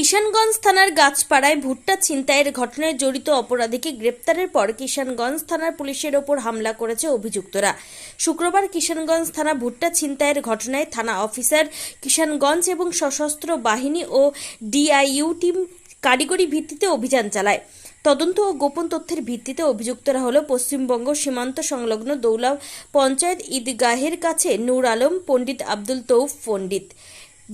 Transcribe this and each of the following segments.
কিষানগঞ্জ থানার গাছপাড়ায় ভুট্টা ছিনতাইয়ের ঘটনায় জড়িত অপরাধীকে গ্রেপ্তারের পর কিষানগঞ্জ থানার পুলিশের ওপর হামলা করেছে অভিযুক্তরা। শুক্রবার কিষানগঞ্জ থানা ভুট্টা ছিনতাইয়ের ঘটনায় থানা অফিসার কিষানগঞ্জ এবং সশস্ত্র বাহিনী ও ডিআইইউ টিম কারিগরি ভিত্তিতে অভিযান চালায়। তদন্ত ও গোপন তথ্যের ভিত্তিতে অভিযুক্তরা হল পশ্চিমবঙ্গ সীমান্ত সংলগ্ন দৌলা পঞ্চায়েত ঈদগাহের কাছে নূর আলম, পণ্ডিত আব্দুল তৌফ, পণ্ডিত।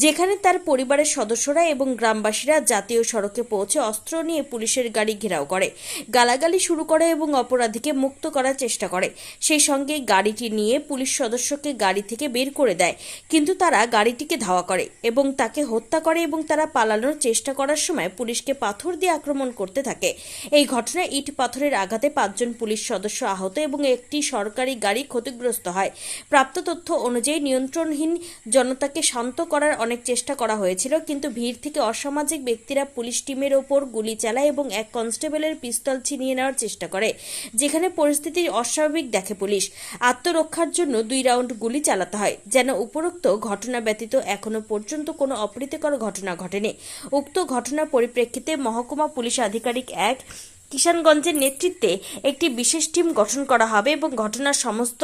যেখানে তার পরিবারের সদস্যরা এবং গ্রামবাসীরা জাতীয় সড়কে পৌঁছে অস্ত্র নিয়ে পুলিশের গাড়ি ঘেরাও করে, গালাগালি শুরু করে এবং অপরাধীকে মুক্ত করার চেষ্টা করে। সেই সঙ্গে গাড়িটি নিয়ে পুলিশ সদস্যকে গাড়ি থেকে বের করে দেয়, কিন্তু তারা গাড়িটিকে ধাওয়া করে এবং তাকে হত্যা করে এবং তারা পালানোর চেষ্টা করার সময় পুলিশকে পাথর দিয়ে আক্রমণ করতে থাকে। এই ঘটনায় ইট পাথরের আঘাতে পাঁচজন পুলিশ সদস্য আহত এবং একটি সরকারি গাড়ি ক্ষতিগ্রস্ত হয়। প্রাপ্ত তথ্য অনুযায়ী নিয়ন্ত্রণহীন জনতাকে শান্ত করার অনেক চেষ্টা করা হয়েছিল, কিন্তু ভিড় থেকে অসামাজিক ব্যক্তিরা পুলিশ টিমের ওপর গুলি চালায় এবং এক কনস্টেবলের পিস্তল ছিনিয়ে নেওয়ার চেষ্টা করে, যেখানে পরিস্থিতি অস্বাভাবিক দেখে পুলিশ। আত্মরক্ষার জন্য দুই রাউন্ড গুলি চালাতে হয়, যেন উপরোক্ত ঘটনা ব্যতীত এখনও পর্যন্ত কোনো অপ্রীতিকর ঘটনা ঘটেনি। উক্ত ঘটনার পরিপ্রেক্ষিতে মহকুমা পুলিশ আধিকারিক এক কিষানগঞ্জের নেতৃত্বে একটি বিশেষ টিম গঠন করা হবে এবং ঘটনার সমস্ত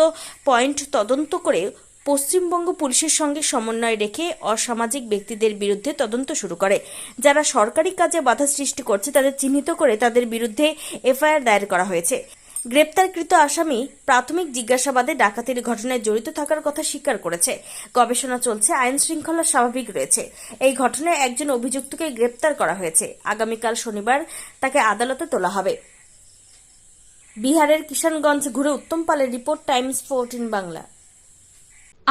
পয়েন্ট তদন্ত করে পশ্চিমবঙ্গ পুলিশের সঙ্গে সমন্বয় রেখে অসামাজিক ব্যক্তিদের বিরুদ্ধে তদন্ত শুরু করে। যারা সরকারি কাজে বাধা সৃষ্টি করছে, তাদের চিহ্নিত করে তাদের বিরুদ্ধে এফআইআর দায়ের করা হয়েছে। গ্রেপ্তারকৃত আসামি প্রাথমিক জিজ্ঞাসাবাদে ডাকাতির ঘটনায় জড়িত থাকার কথা স্বীকার করেছে। গবেষণা চলছে, আইন শৃঙ্খলা স্বাভাবিক রয়েছে। এই ঘটনায় একজন অভিযুক্তকে গ্রেপ্তার করা হয়েছে। আগামীকাল শনিবার তাকে আদালতে তোলা হবে। বিহারের কিষানগঞ্জ ঘুরে উত্তম পালের রিপোর্ট, টাইমস ফোরটিন বাংলা।